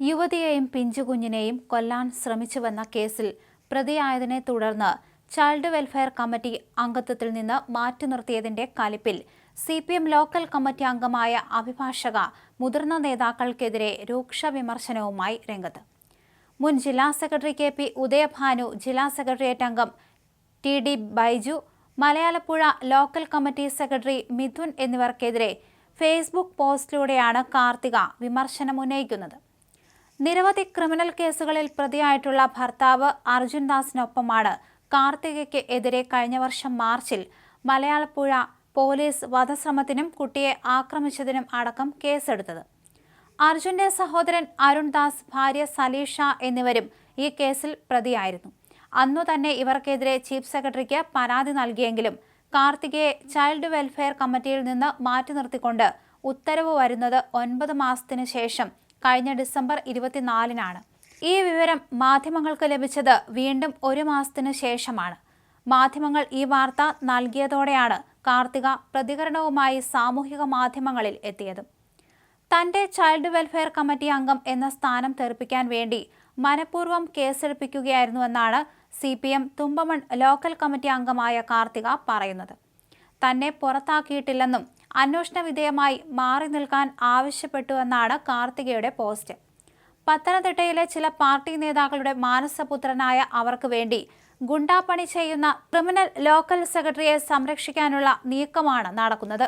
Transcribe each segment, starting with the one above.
യുവതിയെയും പിഞ്ചുകുഞ്ഞിനെയും കൊല്ലാൻ ശ്രമിച്ചുവെന്ന കേസിൽ പ്രതിയായതിനെ തുടർന്ന് ചൈൽഡ് വെൽഫെയർ കമ്മിറ്റി അംഗത്വത്തിൽ നിന്ന് മാറ്റി നിർത്തിയതിന്റെ കലിപ്പിൽ C P M local committee അംഗമായ അഭിഭാഷക മുതിർന്ന നേതാക്കൾക്കെതിരെ രൂക്ഷ വിമർശനവുമായി രംഗത്ത്. മുൻ ജില്ലാ സെക്രട്ടറി കെ പി ഉദയഭാനു ജില്ലാ സെക്രട്ടേറിയറ്റ് അംഗം T D Baiju Malayalappuzha local committee secretary Mithun എന്നിവർക്കെതിരെ Facebook പോസ്റ്റിലൂടെയാണ് കാർത്തിക വിമർശനമുന്നയിക്കുന്നത്. നിരവധി ക്രിമിനൽ കേസുകളിൽ പ്രതിയായിട്ടുള്ള ഭർത്താവ് അർജുൻ ദാസിനൊപ്പമാണ് കാർത്തികയ്ക്ക് എതിരെ കഴിഞ്ഞ വർഷം മാർച്ചിൽ മലയാളപ്പുഴ പോലീസ് വധശ്രമത്തിനും കുട്ടിയെ ആക്രമിച്ചതിനും അടക്കം കേസെടുത്തത്. അർജുന്റെ സഹോദരൻ അരുൺ ദാസ് ഭാര്യ സലീഷ എന്നിവരും ഈ കേസിൽ പ്രതിയായിരുന്നു. അന്നു തന്നെ ഇവർക്കെതിരെ ചീഫ് സെക്രട്ടറിക്ക് പരാതി നൽകിയെങ്കിലും കാർത്തികയെ ചൈൽഡ് വെൽഫെയർ കമ്മിറ്റിയിൽ നിന്ന് മാറ്റി നിർത്തിക്കൊണ്ട് ഉത്തരവ് വരുന്നത് ഒൻപത് മാസത്തിനു ശേഷം കഴിഞ്ഞ ഡിസംബർ ഇരുപത്തിനാലിനാണ്. ഈ വിവരം മാധ്യമങ്ങൾക്ക് ലഭിച്ചത് വീണ്ടും ഒരു മാസത്തിനു ശേഷമാണ്. മാധ്യമങ്ങൾ ഈ വാർത്ത നൽകിയതോടെയാണ് കാർത്തിക പ്രതികരണവുമായി സാമൂഹിക മാധ്യമങ്ങളിൽ എത്തിയത്. തന്റെ ചൈൽഡ് വെൽഫെയർ കമ്മിറ്റി അംഗം എന്ന സ്ഥാനം തെറിപ്പിക്കാൻ വേണ്ടി മനഃപൂർവം കേസെടുപ്പിക്കുകയായിരുന്നുവെന്നാണ് C P M Thumpamon local committee അംഗമായ കാർത്തിക പറയുന്നത്. തന്നെ പുറത്താക്കിയിട്ടില്ലെന്നും അന്വേഷണ വിധേയമായി മാറി നിൽക്കാൻ ആവശ്യപ്പെട്ടുവെന്നാണ് കാർത്തികയുടെ പോസ്റ്റ്. പത്തനംതിട്ടയിലെ ചില പാർട്ടി നേതാക്കളുടെ മാനസപുത്രനായ അവർക്ക് വേണ്ടി ഗുണ്ടാപ്പണി ചെയ്യുന്ന ക്രിമിനൽ ലോക്കൽ സെക്രട്ടറിയെ സംരക്ഷിക്കാനുള്ള നീക്കമാണ് നടക്കുന്നത്.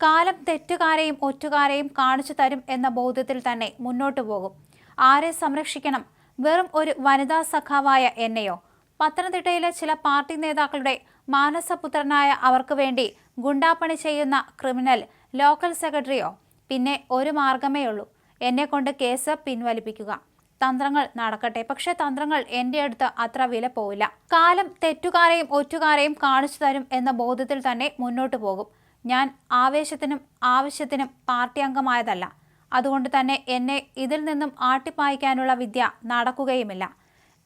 കാലം തെറ്റുകാരെയും ഒറ്റുകാരെയും കാണിച്ചു തരും എന്ന ബോധ്യത്തിൽ തന്നെ മുന്നോട്ടു പോകും. ആരെ സംരക്ഷിക്കണം? വെറും ഒരു വനിതാ സഖാവായ എന്നെയോ? പത്തനംതിട്ടയിലെ ചില പാർട്ടി നേതാക്കളുടെ മാനസപുത്രനായ അവർക്ക് വേണ്ടി ഗുണ്ടാപ്പണി ചെയ്യുന്ന ക്രിമിനൽ ലോക്കൽ സെക്രട്ടറിയോ? പിന്നെ ഒരു മാർഗമേ ഉള്ളൂ. എന്നെ കൊണ്ട് കേസ് പിൻവലിപ്പിക്കുക. തന്ത്രങ്ങൾ നടക്കട്ടെ. പക്ഷെ തന്ത്രങ്ങൾ എന്റെ അടുത്ത് അത്ര വില പോവില്ല. കാലം തെറ്റുകാരെയും ഒറ്റുകാരെയും കാണിച്ചു തരും എന്ന ബോധത്തിൽ തന്നെ മുന്നോട്ട് പോകും. ഞാൻ ആവേശത്തിനും ആവശ്യത്തിനും പാർട്ടി അംഗമായതല്ല. അതുകൊണ്ട് തന്നെ എന്നെ ഇതിൽ നിന്നും ആട്ടിപ്പായിക്കാനുള്ള വിദ്യ നടക്കുകയുമില്ല.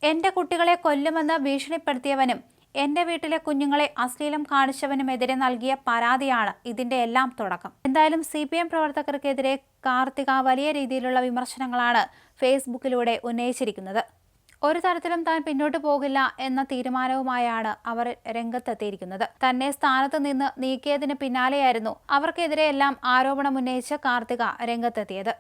എന്റെ കുട്ടികളെ കൊല്ലുമെന്ന് ഭീഷണിപ്പെടുത്തിയവനും എന്റെ വീട്ടിലെ കുഞ്ഞുങ്ങളെ അശ്ലീലം കാണിച്ചവനുമെതിരെ നൽകിയ പരാതിയാണ് ഇതിന്റെ എല്ലാം തുടക്കം. എന്തായാലും സി പി എം പ്രവർത്തകർക്കെതിരെ കാർത്തിക വലിയ രീതിയിലുള്ള വിമർശനങ്ങളാണ് ഫേസ്ബുക്കിലൂടെ ഉന്നയിച്ചിരിക്കുന്നത്. ഒരു തരത്തിലും താൻ പിന്നോട്ട് പോകില്ല എന്ന തീരുമാനവുമായാണ് അവർ രംഗത്തെത്തിയിരിക്കുന്നത്. തന്നെ സ്ഥാനത്ത് നിന്ന് നീക്കിയതിന് പിന്നാലെയായിരുന്നു അവർക്കെതിരെയെല്ലാം ആരോപണമുന്നയിച്ച് കാർത്തിക രംഗത്തെത്തിയത്.